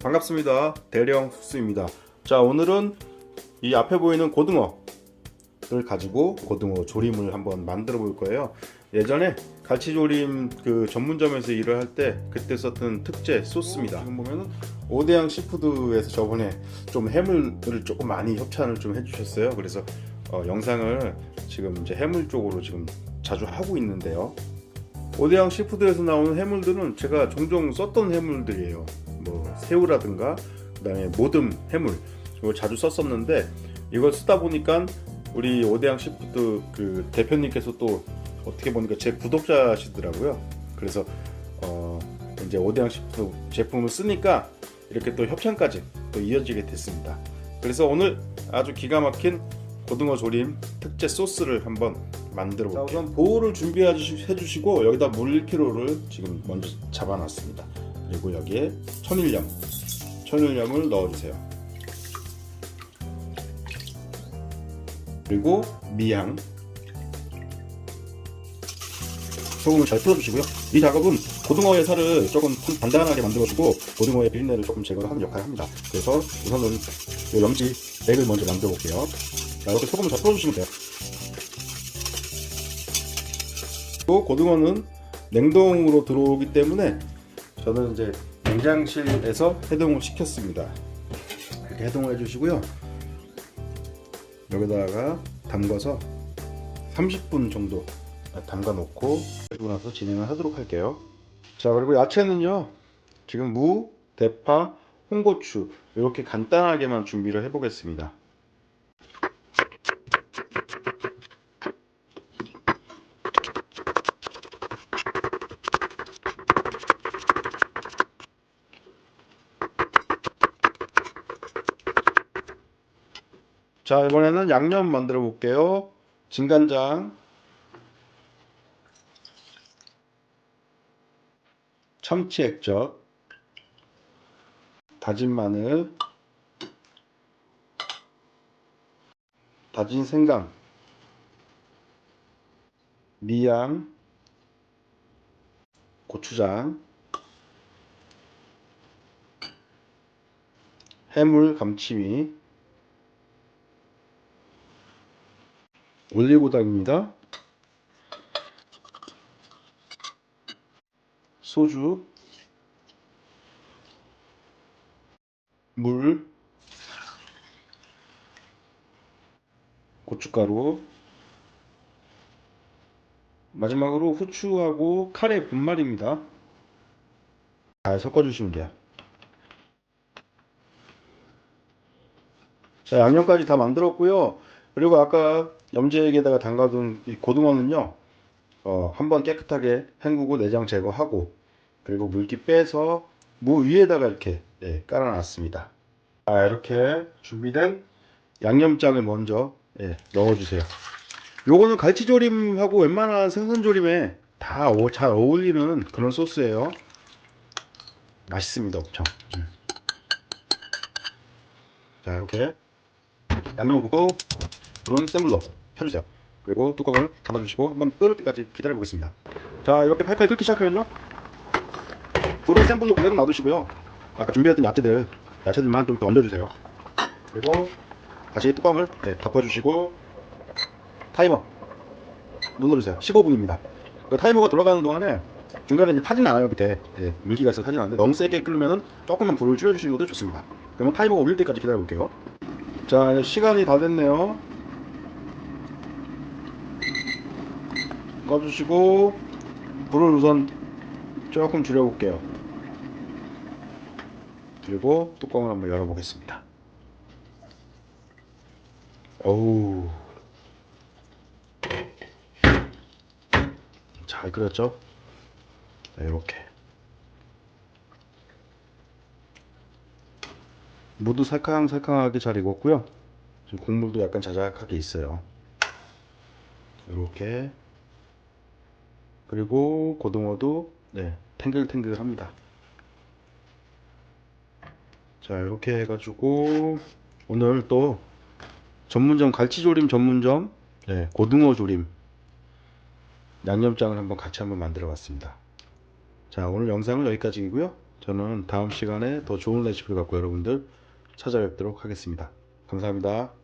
반갑습니다. 대령 숙수입니다. 자, 오늘은 이 앞에 보이는 고등어를 가지고 고등어 조림을 한번 만들어 볼 거예요. 예전에 갈치조림 그 전문점에서 일을 할 때 그때 썼던 특제 소스입니다. 지금 보면은 오대양 시푸드에서 저번에 좀 해물을 조금 많이 협찬을 좀 해주셨어요. 그래서 어, 영상을 지금 이제 해물 쪽으로 지금 자주 하고 있는데요. 오대양 시푸드에서 나오는 해물들은 제가 종종 썼던 해물들이에요. 뭐 새우라든가 그다음에 모듬 해물 이걸 자주 썼었는데 이걸 쓰다 보니까 우리 오대양 시푸드 그 대표님께서 또 어떻게 보니까 제 구독자시더라고요. 그래서 어 이제 오대양 시푸드 제품을 쓰니까 이렇게 또 협찬까지 또 이어지게 됐습니다. 그래서 오늘 아주 기가 막힌 고등어 조림 특제 소스를 한번 만들어 볼게요. 우선 보호를 준비해 주시고 여기다 물 1kg를 지금 먼저 잡아놨습니다. 그리고 여기에 천일염, 천일염을 넣어주세요. 그리고 미양, 소금을 잘 풀어주시고요. 이 작업은 고등어의 살을 조금 단단하게 만들어주고 고등어의 비린내를 조금 제거하는 역할을 합니다. 그래서 우선은 이 염지 액을 먼저 만들어 볼게요. 자, 이렇게 소금을 잘 풀어주시면 돼요. 또 고등어는 냉동으로 들어오기 때문에 저는 이제 냉장실에서 해동을 시켰습니다. 이렇게 해동을 해주시고요. 여기다가 담가서 30분 정도 담가 놓고 그리고 나서 진행을 하도록 할게요. 자 그리고 야채는요. 지금 무, 대파, 홍고추 이렇게 간단하게만 준비를 해보겠습니다. 자 이번에는 양념 만들어 볼게요. 진간장, 참치 액젓, 다진 마늘, 다진 생강, 미양, 고추장, 해물 감치미, 올리고당입니다. 소주, 물, 고춧가루, 마지막으로 후추하고 카레 분말입니다. 잘 섞어주시면 돼요. 자, 양념까지 다 만들었고요. 그리고 아까 염지액에다가 담가둔 이 고등어는요, 어, 한번 깨끗하게 헹구고 내장 제거하고, 그리고 물기 빼서 무 위에다가 이렇게 네, 깔아놨습니다. 자, 이렇게 준비된 양념장을 먼저 예, 넣어주세요. 요거는 갈치조림하고 웬만한 생선조림에 다 잘 어울리는 그런 소스예요. 맛있습니다, 엄청. 음. 자, 이렇게 양념을 붓고 불은 센 불로 펴주세요. 그리고 뚜껑을 닫아주시고 한번 끓을 때까지 기다려 보겠습니다. 자, 이렇게 팔팔 끓기 시작하면요. 불은 센 불로 그대로 놔두시고요. 아까 준비했던 야채들, 야채들만 좀 더 얹어주세요. 그리고 다시 뚜껑을 네, 덮어주시고 타이머 눌러주세요. 15분입니다. 그 타이머가 돌아가는 동안에 중간에 이제 타진 않아요 밑에 예, 물기가 있어서 타진 않는데 너무 세게 끓으면은 조금만 불을 줄여주시는 것도 좋습니다. 그러면 타이머가 올릴 때까지 기다려 볼게요. 자 시간이 다 됐네요. 꺼주시고 불을 우선 조금 줄여볼게요. 그리고 뚜껑을 한번 열어보겠습니다. 어우 잘 끓였죠? 네, 이렇게 무도 살캉살캉하게 잘 익었고요. 지금 국물도 약간 자작하게 있어요. 이렇게 그리고 고등어도 네 탱글탱글합니다. 자 이렇게 해가지고 오늘 또 전문점 갈치조림 전문점 네, 고등어 조림 양념장을 한번 같이 한번 만들어 봤습니다. 자 오늘 영상은 여기까지이고요. 자, 저는 다음 시간에 더 좋은 레시피를 갖고 여러분들 찾아뵙도록 하겠습니다. 감사합니다.